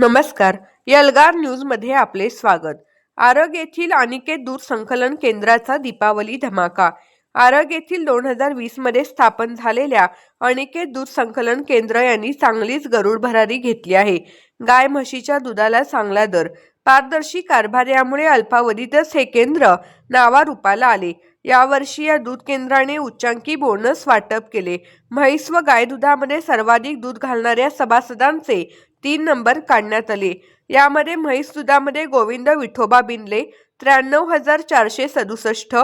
नमस्कार. यलगार न्यूजमध्ये आपले स्वागत. आरग येथील अनिकेत दूध संकलन केंद्राचा दीपावली धमाका. आरग येथील दोन हजार वीसमध्ये स्थापन झालेल्या अनिकेत दूध संकलन केंद्र यांनी चांगलीच गरुड भरारी घेतली आहे. गाय म्हशीच्या दुधाला चांगला दर. पारदर्शी कारभार यामुळे अल्पावधीतच हे केंद्र नावारूपाला आले. यावर्षी या दूध केंद्राने उच्चांकी बोनस वाटप केले. म्हैस व गाय दुधामध्ये सर्वाधिक दूध घालणाऱ्या सभासदांचे तीन नंबर काढण्यात आले. यामध्ये म्हैस दुधामध्ये गोविंद विठोबा बिनले त्र्याण्णव हजार चारशे सदुसष्ट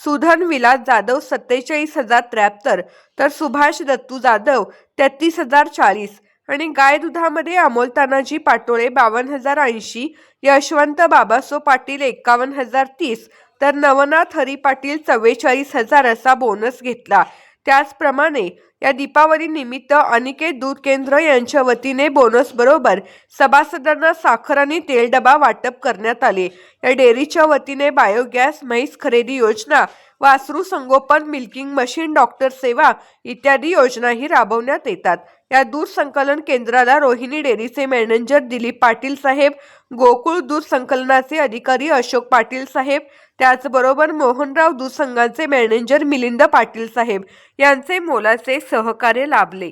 सुधन विलास जाधव सत्तेचाळीस हजार त्र्याहत्तर तर सुभाष दत्तू जाधव तेहतीस हजार चाळीस आणि गाय दुधामध्ये अमोल तानाजी पाटोळे बावन्न हजार ऐंशी यशवंत बाबासो पाटील एकावन्न हजार तीस तर नवनाथ हरी पाटील चव्वेचाळीस हजार असा बोनस घेतला. त्याचप्रमाणे या दीपावली निमित्त अनिकेत दूध केंद्र यांच्या वतीने बोनस बरोबर सभासदांना साखर आणि तेल डबा वाटप करण्यात आले. या डेअरीच्या वतीने बायोगॅस म्हैस खरेदी योजना वासरू संगोपन मिल्किंग मशीन डॉक्टर सेवा इत्यादी योजनाही राबवण्यात येतात. या दूध संकलन केंद्राला रोहिणी डेअरीचे मॅनेजर दिलीप पाटील साहेब गोकुळ दूध संकलनाचे अधिकारी अशोक पाटील साहेब त्याचबरोबर मोहनराव दूध संघाचे मॅनेजर मिलिंद पाटील साहेब यांचे मोलाचे सहकार्य लाभले.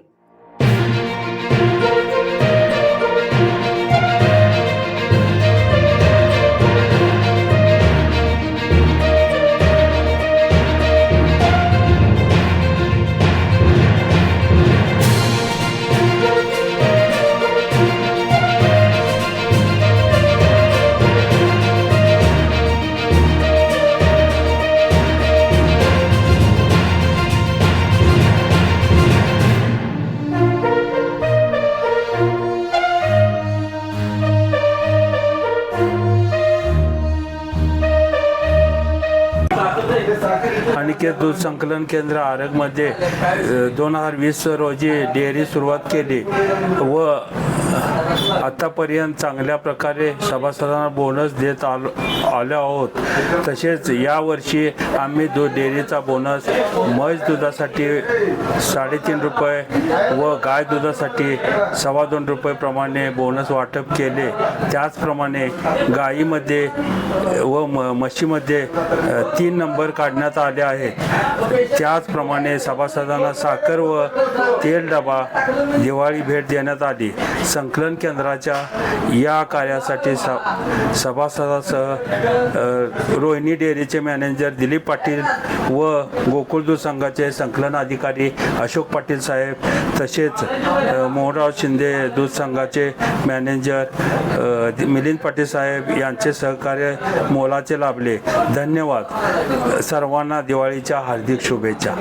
अनिकेत दूध संकलन केंद्र आरगमध्ये दोन हजार वीस रोजी डेअरी सुरुवात केली व आतापर्यंत चांगल्या प्रकारे सभासदांना बोनस देत आलो आलो आहोत. तसेच यावर्षी आम्ही दूध डेअरीचा बोनस म्हैस दुधासाठी साडेतीन रुपये व गाय दुधासाठी सव्वा दोन रुपये प्रमाणे बोनस वाटप केले. त्याचप्रमाणे गायीमध्ये व म म्हशीमध्ये तीन नंबर काढण्यात आले आहेत. त्याचप्रमाणे सभासदांना साखर व तेल डबा दिवाळी भेट देण्यात आली. संकलन केंद्राच्या या कार्यासाठी स सभासदासह रोहिणी डेअरीचे मॅनेजर दिलीप पाटील व गोकुळदूध संघाचे संकलन अधिकारी अशोक पाटील साहेब तसेच मोहनराव शिंदे दूध संघाचे मॅनेजर मिलिंद पाटील साहेब यांचे सहकार्य मोलाचे लाभले. धन्यवाद. सर्वांना दिवाळीच्या हार्दिक शुभेच्छा.